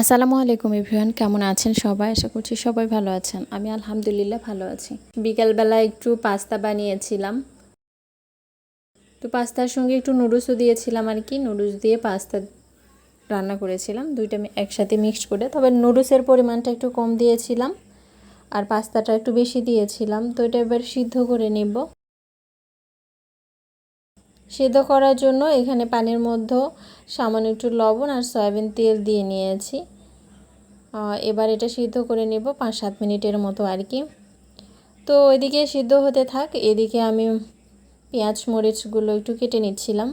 আসসালামু আলাইকুম ইভরিওয়ান কেমন আছেন সবাই? আশা করছি সবাই ভালো আছেন। আমি আলহামদুলিল্লাহ ভালো আছি। বিকালবেলা একটু পাস্তা বানিয়েছিলাম। তো পাস্তার সঙ্গে একটু নুডলসও দিয়েছিলাম আর কি। নুডলস দিয়ে পাস্তা রান্না করেছিলাম। দুইটা একসাথে মিক্সড করে। তবে নুডলসের পরিমাণটা একটু কম দিয়েছিলাম। আর পাস্তাটা একটু বেশি দিয়েছিলাম। তো এটা এবার সিদ্ধ করে নেব। সিদ্ধ করার জন্য এখানে পানির মধ্যে সামান্য একটু লবণ আর সয়াবিন তেল দিয়ে নিয়েছি। এবার এটা সিদ্ধ করে নেব পাঁচ সাত মিনিটের মতো আর কি। তো ওইদিকে সিদ্ধ হতে থাক, এদিকে আমি পেঁয়াজ, মরিচগুলো একটু কেটে নিচ্ছিলাম।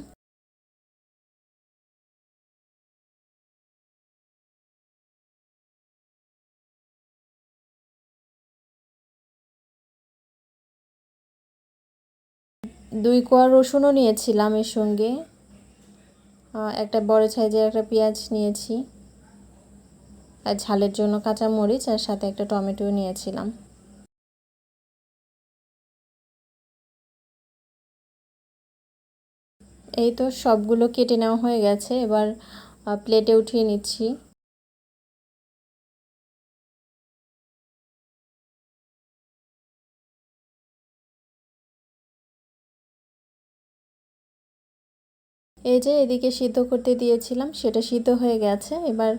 দুই কোয়া রসুনও নিয়েছিলাম এর সঙ্গে। একটা বড় সাইজের একটা পেঁয়াজ নিয়েছি। আর ঝালের জন্য কাঁচা মরিচ আর সাথে একটা টমেটো নিয়েছিলাম। এই তো সবগুলো কেটে নেওয়া হয়ে গেছে। এবার প্লেটে উঠিয়ে নিচ্ছি। এই যে এদিকে সিদ্ধ করতে দিয়েছিলাম, সেটা সিদ্ধ হয়ে গেছে। এবার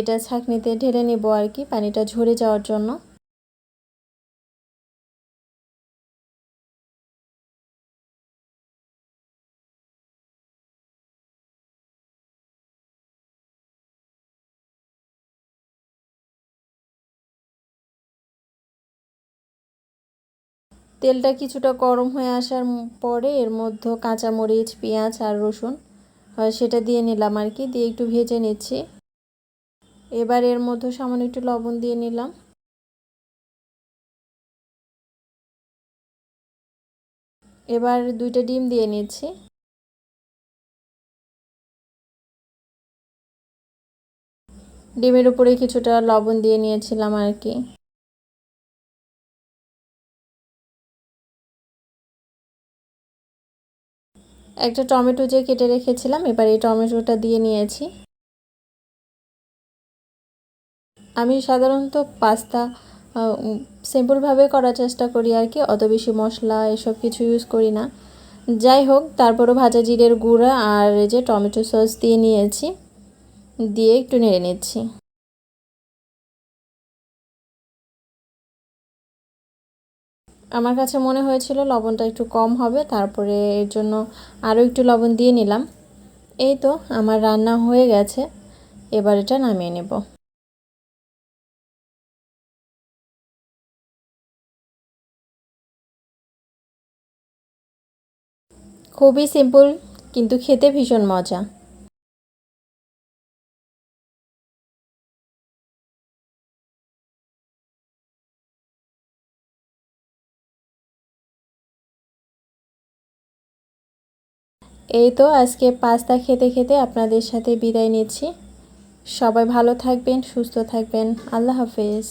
এটা ছাঁকনিতে ঢেলে নেব আর কি, পানিটা ঝরে যাওয়ার জন্য। তেলটা কিছুটা গরম হয়ে আসার পরে এর মধ্যে কাঁচামরিচ, পেঁয়াজ আর রসুন সেটা দিয়ে নিলাম আর কি, দিয়ে একটু ভেজে নিচ্ছি। এবার এর মধ্যে সামান্য একটু লবণ দিয়ে নিলাম। এবার দুইটা ডিম দিয়ে নিচ্ছি। ডিমের উপরে কিছুটা লবণ দিয়ে নিয়েছিলাম আর কি। একটা টমেটো যে কেটে রেখেছিলাম, এবার এই টমেটোটা দিয়ে নিয়েছি। আমি সাধারণত পাস্তা সিম্পলভাবে করার চেষ্টা করি আর কি, অত বেশি মশলা এসব কিছু ইউজ করি না। যাই হোক, তারপরও ভাজা জিরের গুঁড়া আর যে টমেটো সস দিয়ে নিয়েছি, দিয়ে একটু নেড়ে নিচ্ছি। আমার কাছে মনে হয়েছিল লবণটা একটু কম হবে, তারপরে এর জন্য আরও একটু লবণ দিয়ে নিলাম। এই তো, আমার রান্না হয়ে গেছে। এবার এটা নামিয়ে নেব। খুবই সিম্পল কিন্তু খেতে ভীষণ মজা। এই তো আজকে পাস্তা খেতে খেতে আপনাদের সাথে বিদায় নিচ্ছি। সবাই ভালো থাকবেন, সুস্থ থাকবেন। আল্লাহ হাফেজ।